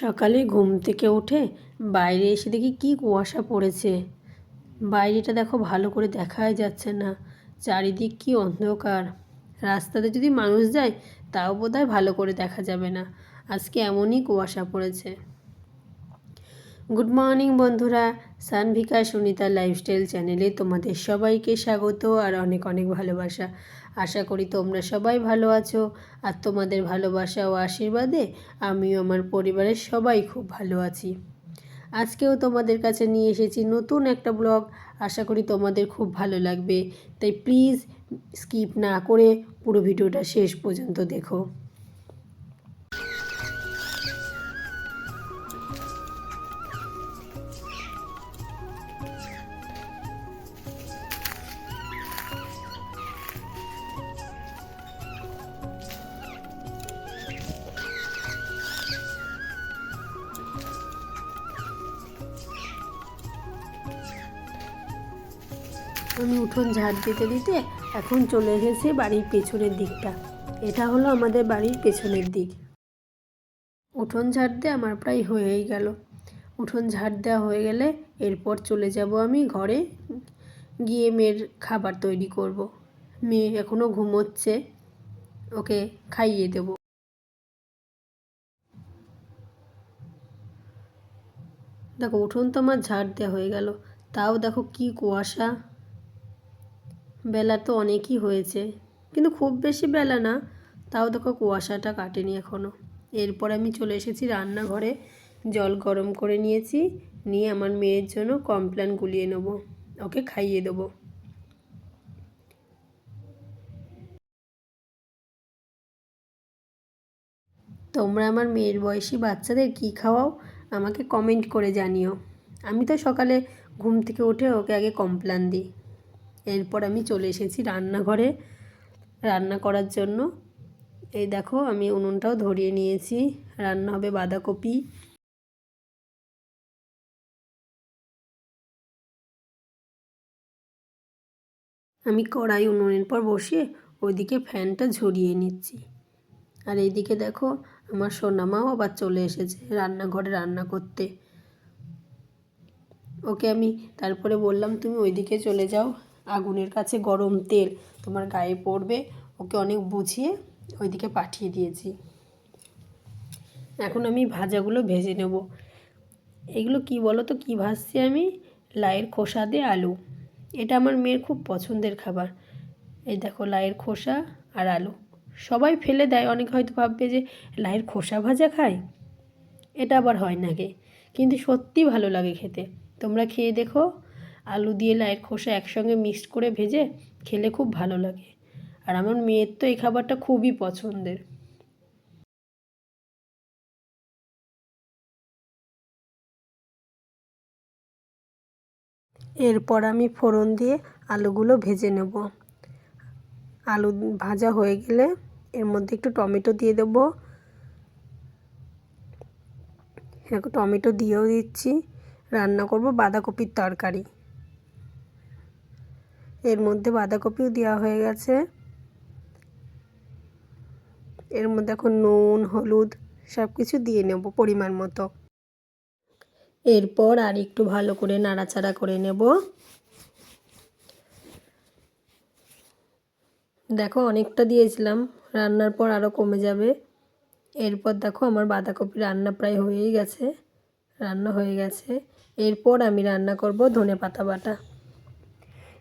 সকালে ঘুম থেকে উঠে বাইরে এসে দেখি কি কুয়াশা পড়েছে। বাইরেটা দেখো ভালো করে দেখাই যাচ্ছে না। চারিদিক কি অন্ধকার। রাস্তাতে যদি মানুষ যায়, তাও বোধহয় ভালো করে দেখা যাবে না। আজকে এমনই কুয়াশা পড়েছে। গুড মর্নিং বন্ধুরা, সানভিকা সুনিতা লাইফস্টাইল চ্যানেলে তোমাদের সবাইকে স্বাগত আর অনেক অনেক ভালোবাসা। আশা করি তোমরা সবাই ভালো আছো আর তোমাদের ভালোবাসা ও আশীর্বাদে আমিও আমার পরিবারের সবাই খুব ভালো আছি। আজকেও তোমাদের কাছে নিয়ে এসেছি নতুন একটা ব্লগ, আশা করি তোমাদের খুব ভালো লাগবে। তাই প্লিজ স্কিপ না করে পুরো ভিডিওটা শেষ পর্যন্ত দেখো। আমি উঠোন ঝাড় দিতে দিতে এখন চলে এসেছি বাড়ির পেছনের দিকটা। এটা হলো আমাদের বাড়ির পেছনের দিক। উঠোন ঝাড় দিয়ে আমার প্রায় হয়েই গেল। উঠোন ঝাড় দেওয়া হয়ে গেলে এরপর চলে যাব আমি ঘরে। গিয়ে মেয়ের খাবার তৈরি করব। মেয়ে এখনও ঘুমোচ্ছে। ওকে খাইয়ে দেব। দেখো, উঠোন তো আমার ঝাড় দেওয়া হয়ে গেল। তাও দেখো কি কুয়াশা। বেলা তো অনেকই হয়েছে। কিন্তু খুব বেশি বেলা না, তাও দেখো কুয়াশাটা কাটেনি এখনও এরপর আমি চলে এসেছি রান্নাঘরে। জল গরম করে নিয়েছি, নিয়ে আমার মেয়ের জন্য কমপ্ল্যান গুলিয়ে নেব। ওকে খাইয়ে দেবো। তোমরা আমার মেয়ের বয়সী বাচ্চাদের কী খাওয়াও, আমাকে কমেন্ট করে জানিও। আমি তো সকালে ঘুম থেকে উঠে ওকে আগে কমপ্ল্যান দিই। এরপর আমি চলে এসেছি রান্নাঘরে। রান্না করার জন্য। এই দেখো, আমি উনুনটাও ধরিয়ে নিয়েছি। রান্না হবে বাঁধাকপি। আমি কড়াই উনুনের পর বসে ওইদিকে ফ্যানটা ঝরিয়ে নিচ্ছি। আর এইদিকে দেখো, আমার সোনামাও আবার চলে এসেছে রান্নাঘরে রান্না করতে। ওকে আমি তারপরে বললাম, তুমি ওইদিকে চলে যাও। আগুনের কাছে গরম তেল তোমার গায়ে পড়বে। ওকে অনেক বুঝিয়ে ওইদিকে পাঠিয়ে দিয়েছি। এখন আমি ভাজাগুলো ভেজে নেব। এগুলো কি বলো তো কী ভাজছি আমি? লাইয়ের খোসা দিয়ে আলু। এটা আমার মেয়ের খুব পছন্দের খাবার। এই দেখো, লাইয়ের খোসা আর আলু। সবাই ফেলে দেয়, অনেক হয়তো ভাববে যে লাইয়ের খোসা ভাজা খায়। এটা আবার হয় না গে। কিন্তু সত্যি ভালো লাগে খেতে। তোমরা খেয়ে দেখো। আলু দিয়ে লাইয়ের খোসা একসঙ্গে মিক্সড করে ভেজে খেলে খুব ভালো লাগে। আর আমার মেয়ের তো এই খাবারটা খুবই পছন্দের। এরপর আমি ফোড়ন দিয়ে আলুগুলো ভেজে নেব। আলু ভাজা হয়ে গেলে এর মধ্যে একটু টমেটো দিয়ে দেব। টমেটো দিয়েও দিচ্ছি। রান্না করব বাঁধাকপির তরকারি। এর মধ্যে বাঁধাকপিও দেওয়া হয়ে গেছে। এর মধ্যে এখন নুন, হলুদ সব কিছু দিয়ে নেব পরিমাণ মতো। এরপর আর একটু ভালো করে নাড়াচাড়া করে নেব। দেখো অনেকটা দিয়েছিলাম, রান্নার পর আরও কমে যাবে। এরপর দেখো আমার বাঁধাকপি রান্না প্রায় হয়েই গেছে, রান্না হয়ে গেছে। এরপর আমি রান্না করব ধনে পাতা বাটা।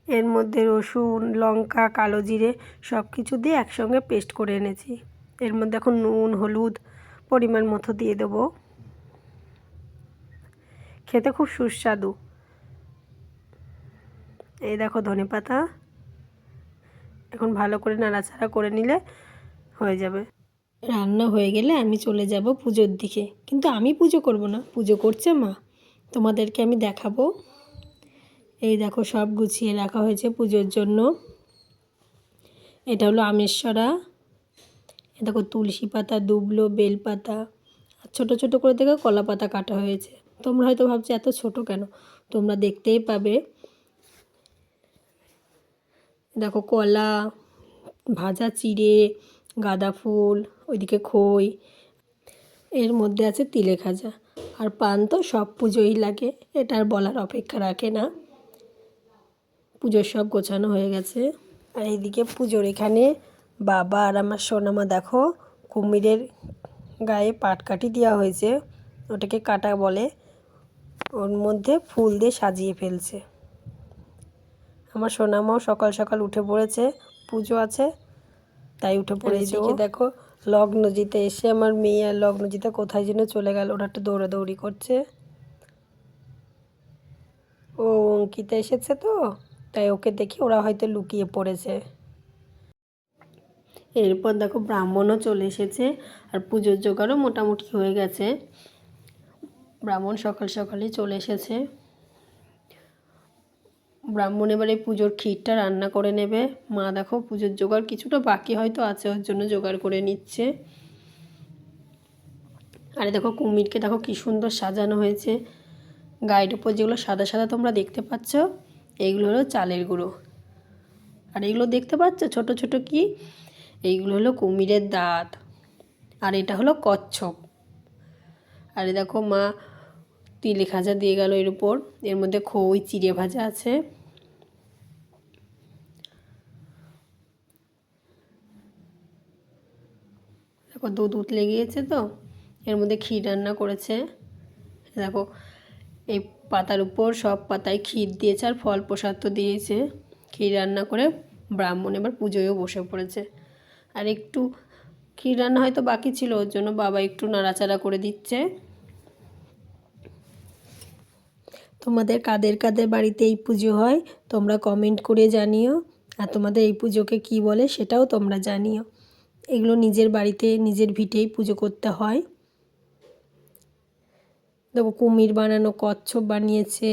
এর মধ্যে রসুন, লঙ্কা, কালো জিরে সব কিছু দিয়ে একসঙ্গে পেস্ট করে এনেছি। এর মধ্যে এখন নুন, হলুদ পরিমাণ মতো দিয়ে দেবো। খেতে খুব সুস্বাদু। এই দেখো ধনে পাতা। এখন ভালো করে নাড়াচাড়া করে নিলে হয়ে যাবে। রান্না হয়ে গেলে আমি চলে যাব পুজোর দিকে। কিন্তু আমি পুজো করব না। পুজো করছে মা। তোমাদেরকে আমি দেখাবো। এই দেখো সব গুছিয়ে রাখা হয়েছে পুজোর জন্য। এটা হলো আমেশ্বরা। দেখো তুলসী পাতা, দুবলো, বেলপাতা ছোটো ছোটো করে দেখো কলা পাতা কাটা হয়েছে। তোমরা হয়তো ভাবছ, এত ছোট কেন? তোমরা দেখতেই পাবে। দেখো কলা, ভাজা চিড়ে, গাঁদা ফুল, ওইদিকে খই, এর মধ্যে আছে তিলে খাজা। আর পান তো সব পুজোই লাগে, এটা আর বলার অপেক্ষা রাখে না। পুজোর সব গোছানো হয়ে গেছে। আর এইদিকে পুজোর এখানে বাবা আর আমার সোনামা দেখো কুমিরের গায়ে পাটকাঠি দেওয়া হয়েছে। ওটাকে কাটা বলে। ওর মধ্যে ফুল দিয়ে সাজিয়ে ফেলছে। আমার সোনামাও সকাল সকাল উঠে পড়েছে। পুজো আছে তাই উঠে পড়েছে দেখো লগ্নজিতে এসে আমার মেয়ে আর লগ্নজিতে কোথায় যেন চলে গেল। ওরা একটু দৌড়াদৌড়ি করছে। ও অঙ্কিতা এসেছে তো? তাই ওকে দেখে ওরা হয়তো লুকিয়ে পড়েছে। এরপর দেখো ব্রাহ্মণও চলে এসেছে আর পুজোর জোগাড়ও মোটামুটি হয়ে গেছে। ব্রাহ্মণ সকাল সকালেই চলে এসেছে। ব্রাহ্মণ এবারে পুজোর ক্ষীরটা রান্না করে নেবে। মা দেখো পুজোর জোগাড় কিছুটা বাকি হয়তো আছে, ওর জন্য জোগাড় করে নিচ্ছে। আরে দেখো কুমিরকে দেখো কি সুন্দর সাজানো হয়েছে। গায়ের উপর যেগুলো সাদা সাদা তোমরা দেখতে পাচ্ছ এইগুলো হলো চালের গুঁড়ো। আর এগুলো দেখতে পাচ্ছ? ছোট ছোট কি? এইগুলো হলো কুমিরের দাঁত। আর এটা হলো কচ্ছপ। আর দেখো মা তিলে খাজা দিয়ে গেল এর উপর। এর মধ্যে খই, চিড়ে ভাজা আছে। দেখো দুধ উতলে গিয়েছে তো। এর মধ্যে ক্ষীর রান্না করেছে। দেখো এই পাতার উপর সব পাতায় ক্ষীর দিয়েছে আর ফল প্রসাদ তো দিয়েছে। ক্ষীর রান্না করে ব্রাহ্মণ এবার পুজোয়ও বসে পড়েছে। আর একটু ক্ষীর রান্না হয়তো বাকি ছিল, ওর জন্য বাবা একটু নাড়াচাড়া করে দিচ্ছে। তোমাদের কাদের কাদের বাড়িতে এই পুজো হয়, তোমরা কমেন্ট করে জানিও। আর তোমাদের এই পুজোকে কি বলে সেটাও তোমরা জানিও। এগুলো নিজের বাড়িতে নিজের ভিটেই পুজো করতে হয়। দেখো কুমির বানানো, কচ্ছপ বানিয়েছে।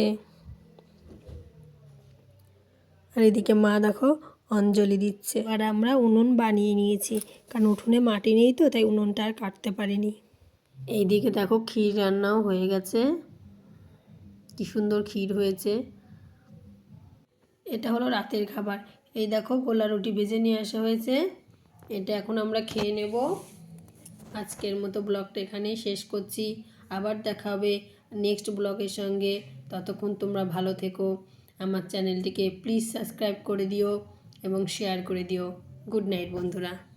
আর এদিকে মা দেখো অঞ্জলি দিচ্ছে। আর আমরা উনুন বানিয়ে নিয়েছি, কারণ উঠোনে মাটি নেই তো, তাই উনুনটা আর কাটতে পারিনি। এইদিকে দেখো ক্ষীর রান্নাও হয়ে গেছে। কি সুন্দর ক্ষীর হয়েছে। এটা হলো রাতের খাবার। এই দেখো গোলা রুটি ভেজে নিয়ে আসা হয়েছে। এটা এখন আমরা খেয়ে নেব। আজকের মতো ব্লগটা এখানেই শেষ করছি। আবার দেখা হবে নেক্সট ব্লগের সঙ্গে। ততক্ষণ তোমরা ভালো থেকো। আমার চ্যানেলটিকে প্লিজ সাবস্ক্রাইব করে দিও এবং শেয়ার করে দিও। গুড নাইট বন্ধুরা।